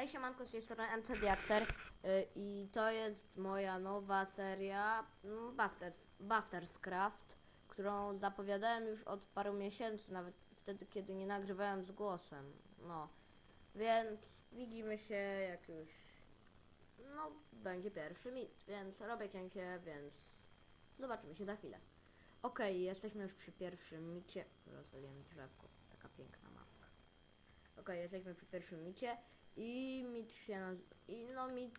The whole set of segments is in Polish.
Hej siemanko, z tej strony MC Diaxter y, i to jest moja nowa seria mm, Busters, Busters Craft, którą zapowiadałem już od paru miesięcy, nawet wtedy, kiedy nie nagrywałem z głosem. No, więc widzimy się jak już, no, będzie pierwszy mit, więc robię cięcie, więc zobaczymy się za chwilę. Okej, jesteśmy już przy pierwszym micie. Rozwaliłem drzewko, taka piękna mapka. Okej, jesteśmy przy pierwszym micie i mit się naz... i no mit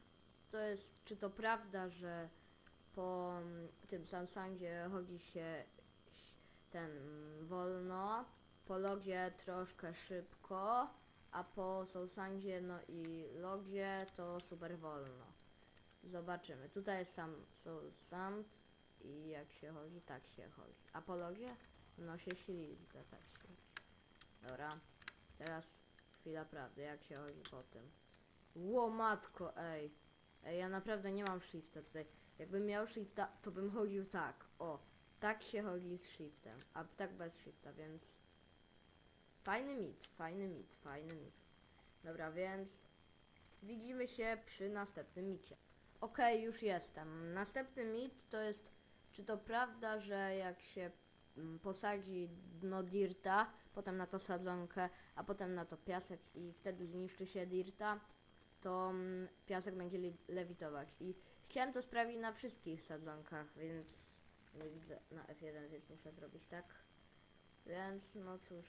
to jest, czy to prawda, że po mm, tym Samsungie chodzi się ten mm, wolno, po logie troszkę szybko, a po Samsungie no i logie to super wolno. Zobaczymy. Tutaj jest sam Samsung i jak się chodzi, tak się chodzi. A po logie? No się ślizga, tak się. Dobra. Teraz chwila prawdy, jak się chodzi po tym. Ło matko, ej. Ej, ja naprawdę nie mam shifta tutaj. Jakbym miał shifta, to bym chodził tak. O, tak się chodzi z shiftem, a tak bez shifta, więc... Fajny mit, fajny mit, fajny mit. Dobra, więc... Widzimy się przy następnym micie. Okej, już jestem. Następny mit to jest, czy to prawda, że jak się posadzi dno dirta, potem na to sadzonkę, a potem na to piasek i wtedy zniszczy się dirta, to mm, piasek będzie li- lewitować. I chciałem to sprawić na wszystkich sadzonkach, więc nie widzę na F1, więc muszę zrobić tak. Więc no cóż,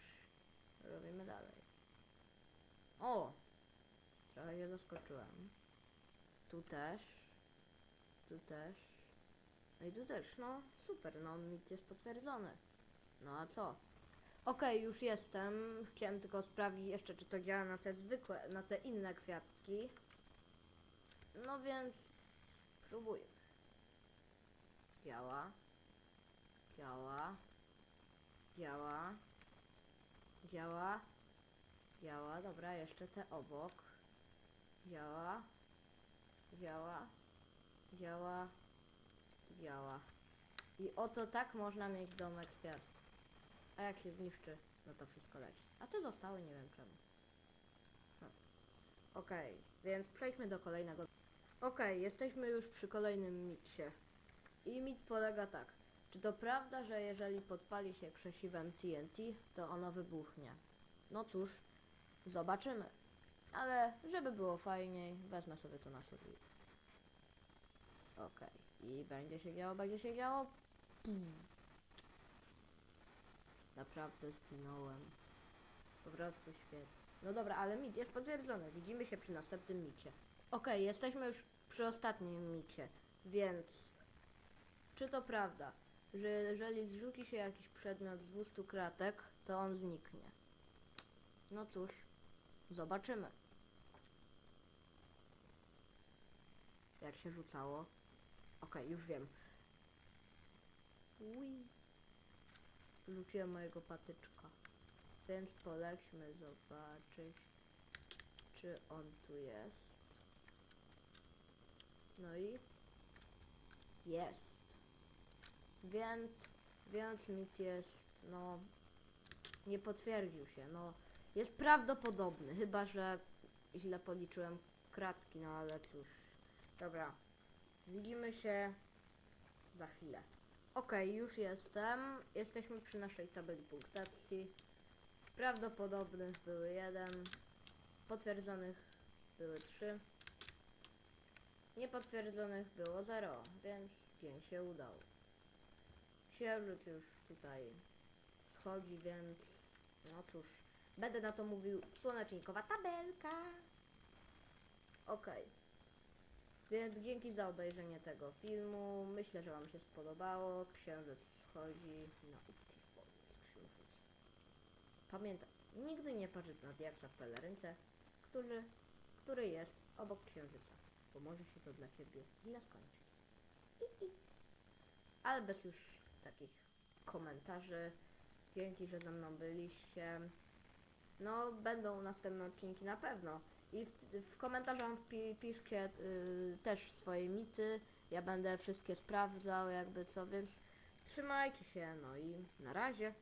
robimy dalej. O! Trochę się zaskoczyłem. Tu też. Tu też. No i tu też, no super, no mit jest potwierdzony. No a co? Okej, już jestem. Chciałem tylko sprawdzić jeszcze, czy to działa na te zwykłe, na te inne kwiatki. No więc spróbuję. Działa. Działa. Działa. Działa. Działa. Dobra, jeszcze te obok. Działa. Działa. Działa. Działa. I oto tak można mieć domek z piasku. A jak się zniszczy, no to wszystko leci. A te zostały, nie wiem czemu. No. Okej, więc przejdźmy do kolejnego. Okej, jesteśmy już przy kolejnym micie. I mit polega tak. Czy to prawda, że jeżeli podpali się krzesiwem TNT, to ono wybuchnie? No cóż, zobaczymy. Ale żeby było fajniej, wezmę sobie to na survival. Okej, i będzie się działo, będzie się działo. Pum. Naprawdę zginąłem. Po prostu świetnie. No dobra, ale mit jest potwierdzony. Widzimy się przy następnym micie. Okej, jesteśmy już przy ostatnim micie. Więc czy to prawda, że jeżeli zrzuci się jakiś przedmiot z 200 kratek, to on zniknie? No cóż, zobaczymy. Jak się rzucało? Okej, już wiem. Ui. Rzuciłem mojego patyczka. Więc polećmy zobaczyć, czy on tu jest. No i jest. Więc, więc mit jest, no, nie potwierdził się, no, jest prawdopodobny, chyba, że źle policzyłem kratki, no ale cóż. Dobra, widzimy się za chwilę. Okej, już jestem. Jesteśmy przy naszej tabeli punktacji. Prawdopodobnych były jeden, potwierdzonych były trzy, niepotwierdzonych było zero, więc dzień się udał. Księżyc już tutaj schodzi, więc no cóż, będę na to mówił słonecznikowa tabelka. Okej. Więc dzięki za obejrzenie tego filmu. Myślę, że Wam się spodobało. Księżyc wschodzi na Optifonie z księżyca. Pamiętaj, nigdy nie patrz na diaksa w pelerynce, który, który jest obok księżyca, bo może się to dla Ciebie źle skończyć. I, i. Ale bez już takich komentarzy. Dzięki, że ze mną byliście. No, będą następne odcinki na pewno. I w, w komentarzach pi, piszcie y, też swoje mity. Ja będę wszystkie sprawdzał, jakby co, więc trzymajcie się. No i na razie.